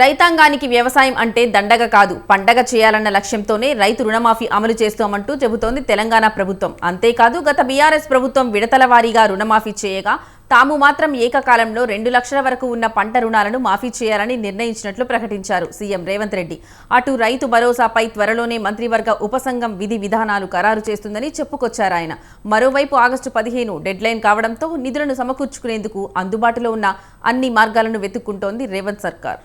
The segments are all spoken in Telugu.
రైతాంగానికి వ్యవసాయం అంటే దండగ కాదు. పండగ చేయాలన్న లక్ష్యంతోనే రైతు రుణమాఫీ అమలు చేస్తామంటూ చెబుతోంది తెలంగాణ ప్రభుత్వం. అంతేకాదు గత బీఆర్ఎస్ ప్రభుత్వం విడతల వారీగా రుణమాఫీ చేయగా తాము మాత్రం ఏకకాలంలో రెండు లక్షల వరకు ఉన్న పంట రుణాలను మాఫీ చేయాలని నిర్ణయించినట్లు ప్రకటించారు సీఎం రేవంత్ రెడ్డి. అటు రైతు భరోసాపై త్వరలోనే మంత్రివర్గ ఉపసంఘం విధి విధానాలు ఖరారు చేస్తుందని చెప్పుకొచ్చారు ఆయన. మరోవైపు ఆగస్టు పదిహేను డెడ్లైన్ కావడంతో నిధులను సమకూర్చుకునేందుకు అందుబాటులో ఉన్న అన్ని మార్గాలను వెతుక్కుంటోంది రేవంత్ సర్కార్.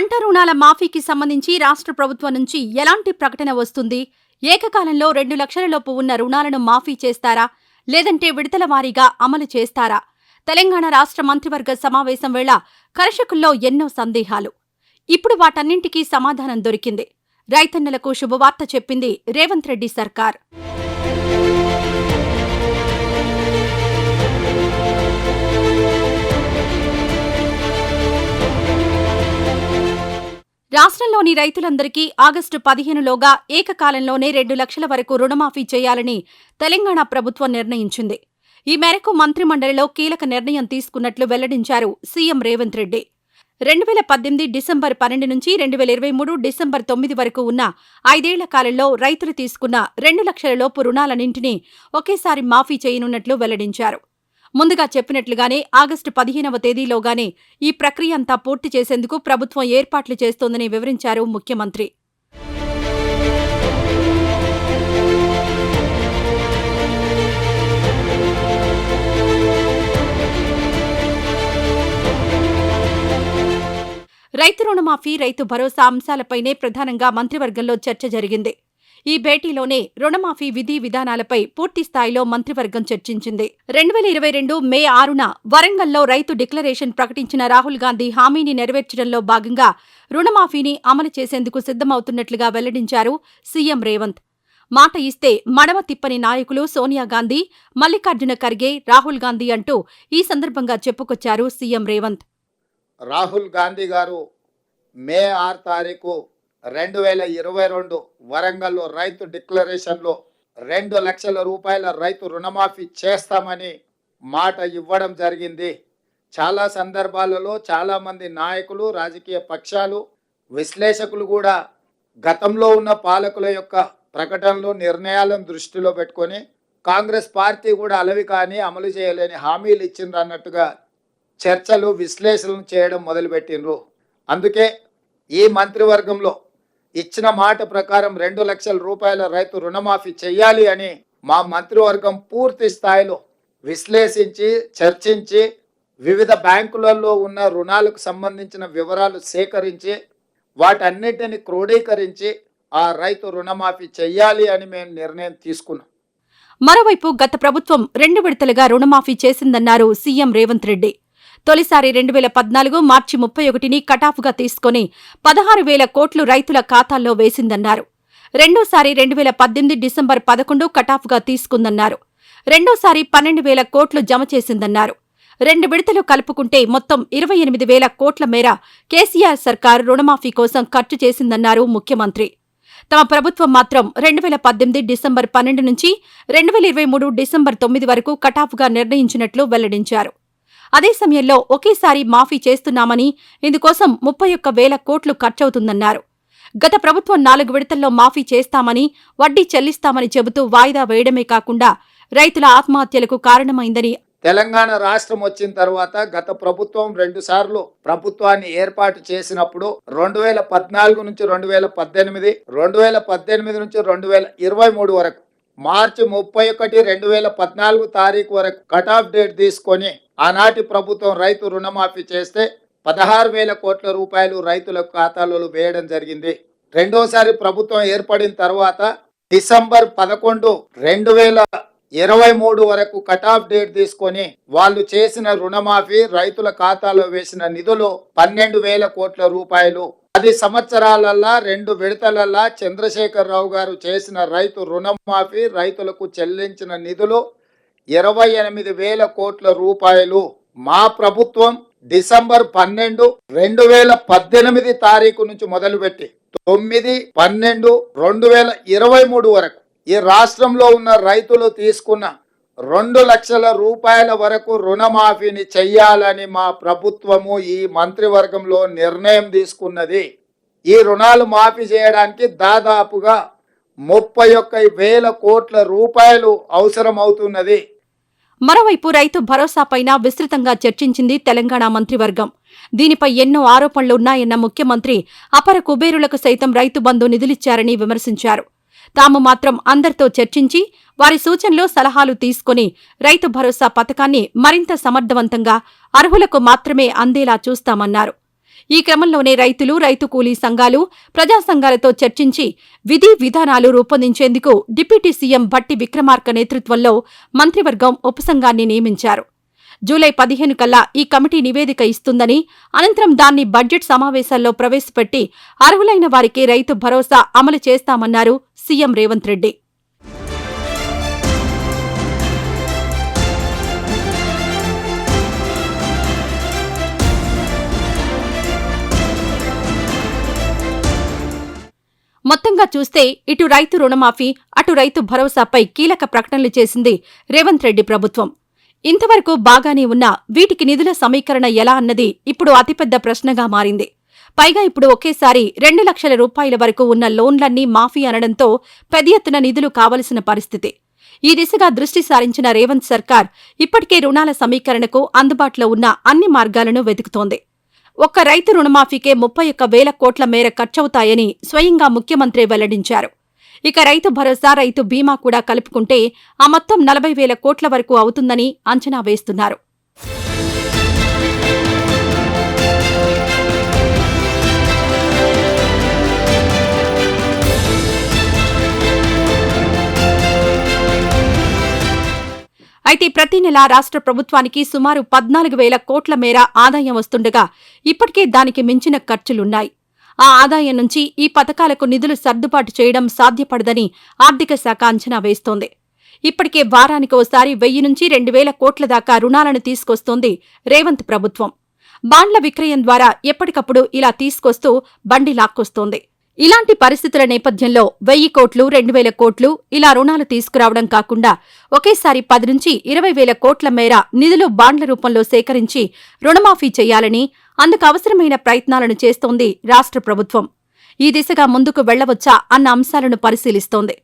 పంట రుణాల మాఫీకి సంబంధించి రాష్ట్ర ప్రభుత్వం నుంచి ఎలాంటి ప్రకటన వస్తుంది? ఏకకాలంలో రెండు లక్షలలోపు ఉన్న రుణాలను మాఫీ చేస్తారా? లేదంటే విడతల వారీగా అమలు చేస్తారా? తెలంగాణ రాష్ట్ర మంత్రివర్గ సమావేశం వేళ కర్షకుల్లో ఎన్నో సందేహాలు. ఇప్పుడు వాటన్నింటికీ సమాధానం దొరికింది. రైతన్నలకు శుభవార్త చెప్పింది రేవంత్ రెడ్డి సర్కార్. రాష్ట్రంలోని రైతులందరికీ ఆగస్టు పదిహేనులోగా ఏకకాలంలోనే రెండు లక్షల వరకు రుణమాఫీ చేయాలని తెలంగాణ ప్రభుత్వం నిర్ణయించింది. ఈ మేరకు మంత్రిమండలిలో కీలక నిర్ణయం తీసుకున్నట్లు వెల్లడించారు సీఎం రేవంత్ రెడ్డి. రెండు వేల పద్దెనిమిది డిసెంబర్ పన్నెండు నుంచి రెండు వేల ఇరవై మూడు డిసెంబర్ తొమ్మిది వరకు ఉన్న ఐదేళ్ళ కాలంలో రైతులు తీసుకున్న రెండు లక్షల లోపు రుణాలన్నింటినీ ఒకేసారి మాఫీ చేయనున్నట్లు వెల్లడించారు. ముందుగా చెప్పినట్లుగానే ఆగస్టు పదిహేనవ తేదీలోగానే ఈ ప్రక్రియ అంతా పూర్తి చేసేందుకు ప్రభుత్వం ఏర్పాట్లు చేస్తోందని వివరించారు ముఖ్యమంత్రి. రైతు రుణమాఫీ రైతు భరోసా అంశాలపైనే ప్రధానంగా మంత్రివర్గంలో చర్చ జరిగింది. ఈ భేటీలోనే రుణమాఫీ విధి విధానాలపై పూర్తి స్థాయిలో మంత్రివర్గం చర్చించింది. రెండు వేల ఇరవై రెండు మే ఆరున వరంగల్లో రైతు డిక్లరేషన్ ప్రకటించిన రాహుల్ గాంధీ హామీని నెరవేర్చడంలో భాగంగా రుణమాఫీని అమలు చేసేందుకు సిద్ధమవుతున్నట్లుగా వెల్లడించారు సీఎం రేవంత్. మాట ఇస్తే మడమ తిప్పని నాయకులు సోనియా గాంధీ మల్లికార్జున ఖర్గే రాహుల్ గాంధీ అంటూ ఈ సందర్భంగా చెప్పుకొచ్చారు సీఎం రేవంత్. రాహుల్ గాంధీ గారు మే ఆరు తారీఖు రెండు వేల ఇరవై రెండు వరంగల్లో రైతు డిక్లరేషన్లో రెండు లక్షల రూపాయల రైతు రుణమాఫీ చేస్తామని మాట ఇవ్వడం జరిగింది. చాలా సందర్భాలలో చాలామంది నాయకులు రాజకీయ పక్షాలు విశ్లేషకులు కూడా గతంలో ఉన్న పాలకుల యొక్క ప్రకటనలు నిర్ణయాలను దృష్టిలో పెట్టుకొని కాంగ్రెస్ పార్టీ కూడా అలవి కానీ అమలు చేయలేని హామీలు ఇచ్చిండ్రు అన్నట్టుగా చర్చలు విశ్లేషణలు చేయడం మొదలుపెట్టిండ్రు. అందుకే ఈ మంత్రివర్గంలో ఇచ్చిన మాట ప్రకారం రెండు లక్షల రూపాయల రైతు రుణమాఫీ చేయాలి అని మా మంత్రివర్గం పూర్తి స్థాయిలో విశ్లేషించి చర్చించి వివిధ బ్యాంకులలో ఉన్న రుణాలకు సంబంధించిన వివరాలు సేకరించి వాటన్నిటిని క్రోడీకరించి ఆ రైతు రుణమాఫీ చెయ్యాలి అని మేము నిర్ణయం తీసుకున్నాం. మరోవైపు గత ప్రభుత్వం రెండు విడతలుగా రుణమాఫీ చేసిందన్నారు సీఎం రేవంత్ రెడ్డి. తొలిసారి రెండు వేల పద్నాలుగు మార్చి ముప్పై ఒకటిని కటాఫ్గా తీసుకుని పదహారు వేల కోట్లు రైతుల ఖాతాల్లో వేసిందన్నారు. రెండోసారి రెండు వేల పద్దెనిమిది డిసెంబర్ పదకొండు కటాఫ్గా తీసుకుందన్నారు. రెండోసారి పన్నెండు వేల కోట్లు జమ చేసిందన్నారు. రెండు విడతలు కలుపుకుంటే మొత్తం ఇరవై ఎనిమిది వేల కోట్ల మేర కేసీఆర్ సర్కార్ రుణమాఫీ కోసం ఖర్చు చేసిందన్నారు ముఖ్యమంత్రి. తమ ప్రభుత్వం మాత్రం రెండు వేల పద్దెనిమిది డిసెంబర్ పన్నెండు నుంచి రెండు వేల ఇరవై మూడు డిసెంబర్ తొమ్మిది వరకు కటాఫ్గా నిర్ణయించినట్లు వెల్లడించారు. అదే సమయంలో ఒకేసారి మాఫీ చేస్తున్నామని ఇందుకోసం ముప్పై ఒక్క వేల కోట్లు ఖర్చవుతుందన్నారు. గత ప్రభుత్వం నాలుగు విడతల్లో మాఫీ చేస్తామని వడ్డీ చెల్లిస్తామని చెబుతూ వాయిదా వేయడమే కాకుండా రైతుల ఆత్మహత్యలకు కారణమైందని తెలంగాణ రాష్ట్రం వచ్చిన తర్వాత గత ప్రభుత్వం రెండు సార్లు ప్రభుత్వాన్ని ఏర్పాటు చేసినప్పుడు రెండు వేల పద్నాలుగు నుంచి రెండు వేల పద్దెనిమిది రెండు వేల పద్దెనిమిది నుంచి రెండు వేల ఇరవై మూడు వరకు మార్చి ముప్పై ఒకటి రెండు వేల పద్నాలుగు తారీఖు వరకు కట్ ఆఫ్ డేట్ తీసుకొని ఆనాటి ప్రభుత్వం రైతు రుణమాఫీ చేస్తే పదహారు వేల కోట్ల రూపాయలు రైతుల ఖాతాలో వేయడం జరిగింది. రెండోసారి ప్రభుత్వం ఏర్పడిన తర్వాత డిసెంబర్ పదకొండు రెండు వేల ఇరవై మూడు వరకు కట్ ఆఫ్ డేట్ తీసుకొని వాళ్ళు చేసిన రుణమాఫీ రైతుల ఖాతాలో వేసిన నిధులు పన్నెండు వేల కోట్ల రూపాయలు. పది సంవత్సరాలల్లా రెండు విడతలల్లా చంద్రశేఖర్ రావు గారు చేసిన రైతు రుణమాఫీ రైతులకు చెల్లించిన నిధులు ఇరవై ఎనిమిది వేల కోట్ల రూపాయలు మా ప్రభుత్వం డిసెంబర్ పన్నెండు రెండు వేల పద్దెనిమిది తారీఖు నుంచి మొదలుపెట్టి తొమ్మిది పన్నెండు రెండు వేల ఇరవై మూడు వరకు ఈ రాష్ట్రంలో ఉన్న రైతులు తీసుకున్న రెండు లక్షల రూపాయల వరకు రుణమాఫీని చెయ్యాలని మా ప్రభుత్వము ఈ మంత్రివర్గంలో నిర్ణయం తీసుకున్నది. ఈ రుణాలు మాఫీ చేయడానికి దాదాపుగా ముప్పై ఒక్క వేల కోట్ల రూపాయలు అవసరం అవుతున్నది మరోవైపు రైతు భరోసాపైన విస్తృతంగా చర్చించింది తెలంగాణ మంత్రివర్గం. దీనిపై ఎన్నో ఆరోపణలు ఉన్నాయన్న ముఖ్యమంత్రి అపర కుబేరులకు సైతం రైతు బంధు నిధులిచ్చారని విమర్శించారు. తాము మాత్రం అందరితో చర్చించి వారి సూచనలు సలహాలు తీసుకుని రైతు భరోసా పథకాన్ని మరింత సమర్థవంతంగా అర్హులకు మాత్రమే అందేలా చూస్తామన్నారు. ఈ క్రమంలోనే రైతులు రైతు కూలీ సంఘాలు ప్రజా సంఘాలతో చర్చించి విధి విధానాలు రూపొందించేందుకు డిప్యూటీ సీఎం భట్టి విక్రమార్క నేతృత్వంలో మంత్రివర్గం ఉపసంఘాన్ని నియమించారు. జూలై పదిహేను కల్లా ఈ కమిటీ నివేదిక ఇస్తుందని అనంతరం దాన్ని బడ్జెట్ సమావేశాల్లో ప్రవేశపెట్టి అర్హులైన వారికి రైతు భరోసా అమలు చేస్తామన్నారు సీఎం రేవంత్ రెడ్డి. మొత్తంగా చూస్తే ఇటు రైతు రుణమాఫీ అటు రైతు భరోసాపై కీలక ప్రకటనలు చేసింది రేవంత్ రెడ్డి ప్రభుత్వం. ఇంతవరకు బాగానే ఉన్న వీటికి నిధుల సమీకరణ ఎలా అన్నది ఇప్పుడు అతిపెద్ద ప్రశ్నగా మారింది. పైగా ఇప్పుడు ఒకేసారి రెండు లక్షల రూపాయల వరకు ఉన్న లోన్లన్నీ మాఫీ అనడంతో పెద్ద ఎత్తున నిధులు కావలసిన పరిస్థితి. ఈ దిశగా దృష్టి సారించిన రేవంత్ సర్కార్ ఇప్పటికే రుణాల సమీకరణకు అందుబాటులో ఉన్న అన్ని మార్గాలను వెతుకుతోంది. ఒక్క రైతు రుణమాఫీకే ముప్పై ఒక్క వేల కోట్ల మేర ఖర్చవుతాయని స్వయంగా ముఖ్యమంత్రి వెల్లడించారు. ఇక రైతు భరోసా రైతు బీమా కూడా కలుపుకుంటే ఆ మొత్తం నలభై వేల కోట్ల వరకు అవుతుందని అంచనా వేస్తున్నారు. అయితే ప్రతి నెల రాష్ట్ర ప్రభుత్వానికి సుమారు పద్నాలుగు వేల కోట్ల మేర ఆదాయం వస్తుండగా ఇప్పటికే దానికి మించిన ఖర్చులున్నాయి. ఆ ఆదాయం నుంచి ఈ పథకాలకు నిధులు సర్దుబాటు చేయడం సాధ్యపడదని ఆర్థిక శాఖ అంచనా వేస్తోంది. ఇప్పటికే వారానికి ఓసారి వెయ్యి నుంచి రెండు వేల కోట్ల దాకా రుణాలను తీసుకొస్తోంది రేవంత్ ప్రభుత్వం. బాండ్ల విక్రయం ద్వారా ఎప్పటికప్పుడు ఇలా తీసుకొస్తూ బండి లాక్కొస్తోంది. ఇలాంటి పరిస్థితుల నేపథ్యంలో వెయ్యి కోట్లు రెండు వేల కోట్లు ఇలా రుణాలు తీసుకురావడం కాకుండా ఒకేసారి పది నుంచి ఇరవై వేల కోట్ల మేర నిధులు బాండ్ల రూపంలో సేకరించి రుణమాఫీ చేయాలని అందుకు అవసరమైన ప్రయత్నాలను చేస్తోంది రాష్ట్ర ప్రభుత్వం. ఈ దిశగా ముందుకు వెళ్ళవచ్చా అన్న అంశాలను పరిశీలిస్తోంది.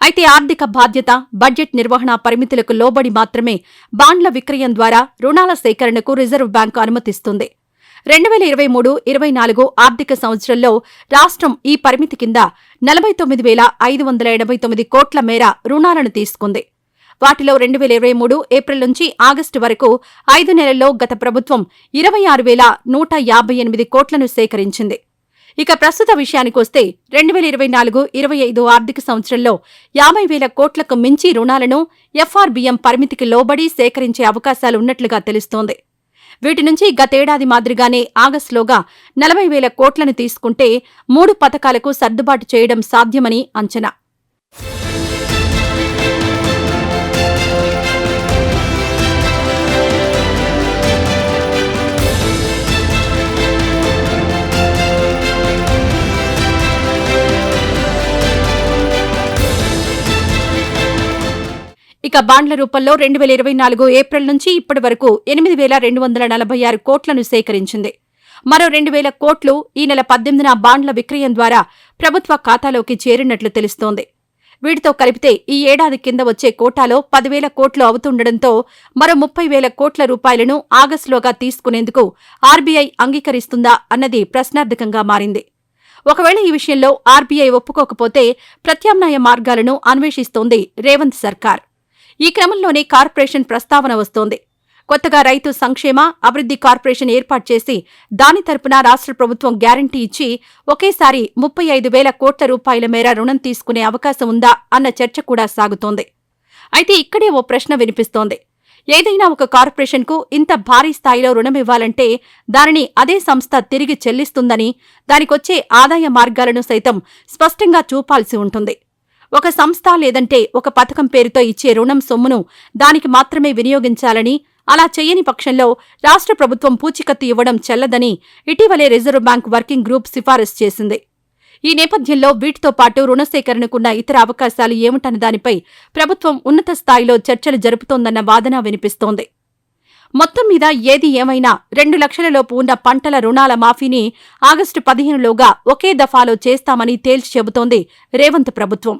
అయితే ఆర్థిక బాధ్యత బడ్జెట్ నిర్వహణ పరిమితులకు లోబడి మాత్రమే బాండ్ల విక్రయం ద్వారా రుణాల సేకరణకు రిజర్వ్ బ్యాంకు అనుమతిస్తుంది. రెండు వేల ఇరవై మూడు ఇరవై నాలుగు ఆర్థిక సంవత్సరంలో రాష్ట్రం ఈ పరిమితి కింద నలభై తొమ్మిది వేల ఐదు వందల ఎనభై తొమ్మిది కోట్ల మేర రుణాలను తీసుకుంది. వాటిలో రెండు వేల ఇరవై మూడు ఏప్రిల్ నుంచి ఆగస్టు వరకు ఐదు నెలల్లో గత ప్రభుత్వం ఇరవై ఆరు వేల నూట యాభై ఎనిమిది కోట్లను సేకరించింది. ఇక ప్రస్తుత విషయానికొస్తే రెండు వేల ఇరవై నాలుగు ఇరవై ఐదు ఆర్థిక సంవత్సరంలో యాభై వేల కోట్లకు మించి రుణాలను ఎఫ్ఆర్బీఎం పరిమితికి లోబడి సేకరించే అవకాశాలు ఉన్నట్లుగా తెలుస్తోంది. వీటి నుంచి గతేడాది మాదిరిగానే ఆగస్టులోగా నలభై వేల కోట్లను తీసుకుంటే మూడు పథకాలకు సర్దుబాటు చేయడం సాధ్యమని అంచనా. ఇక బాండ్ల రూపంలో రెండు వేల ఇరవై నాలుగు ఏప్రిల్ నుంచి ఇప్పటి వరకు ఎనిమిది వేల రెండు వందల నలభై ఆరు కోట్లను సేకరించింది. మరో రెండు వేల కోట్లు ఈ నెల పద్దెనిమిదిన బాండ్ల విక్రయం ద్వారా ప్రభుత్వ ఖాతాలోకి చేరినట్లు తెలుస్తోంది. వీటితో కలిపితే ఈ ఏడాది కింద వచ్చే కోటాలో పదివేల కోట్లు అవుతుండటంతో మరో ముప్పై వేల కోట్ల రూపాయలను ఆగస్టులోగా తీసుకునేందుకు ఆర్బీఐ అంగీకరిస్తుందా అన్నది ప్రశ్నార్థకంగా మారింది. ఒకవేళ ఈ విషయంలో ఆర్బీఐ ఒప్పుకోకపోతే ప్రత్యామ్నాయ మార్గాలను అన్వేషిస్తోంది రేవంత్ సర్కార్. ఈ క్రమంలోనే కార్పొరేషన్ ప్రస్తావన వస్తోంది. కొత్తగా రైతు సంక్షేమ అభివృద్ధి కార్పొరేషన్ ఏర్పాటు చేసి దాని తరపున రాష్ట్ర ప్రభుత్వం గ్యారంటీ ఇచ్చి ఒకేసారి ముప్పై ఐదు వేల కోట్ల రూపాయల మేర రుణం తీసుకునే అవకాశం ఉందా అన్న చర్చ కూడా సాగుతోంది. అయితే ఇక్కడే ఓ ప్రశ్న వినిపిస్తోంది. ఏదైనా ఒక కార్పొరేషన్కు ఇంత భారీ స్థాయిలో రుణమివ్వాలంటే దానిని అదే సంస్థ తిరిగి చెల్లిస్తుందని దానికొచ్చే ఆదాయ మార్గాలను సైతం స్పష్టంగా చూపాల్సి ఉంటుంది. ఒక సంస్థ లేదంటే ఒక పథకం పేరుతో ఇచ్చే రుణం సొమ్మును దానికి మాత్రమే వినియోగించాలని అలా చేయని పక్షంలో రాష్ట్ర ప్రభుత్వం పూచికత్తు ఇవ్వడం చెల్లదని ఇటీవలే రిజర్వ్ బ్యాంక్ వర్కింగ్ గ్రూప్ సిఫారసు చేసింది. ఈ నేపథ్యంలో వీటితో పాటు రుణ సేకరణకున్న ఇతర అవకాశాలు ఏమిటన్న దానిపై ప్రభుత్వం ఉన్నత స్థాయిలో చర్చలు జరుపుతోందన్న వాదన వినిపిస్తోంది. మొత్తం మీద ఏది ఏమైనా రెండు లక్షలలోపు ఉన్న పంటల రుణాల మాఫీని ఆగస్టు పదిహేనులోగా ఒకే దఫాలో చేస్తామని తేల్చి చెబుతోంది రేవంత్ ప్రభుత్వం.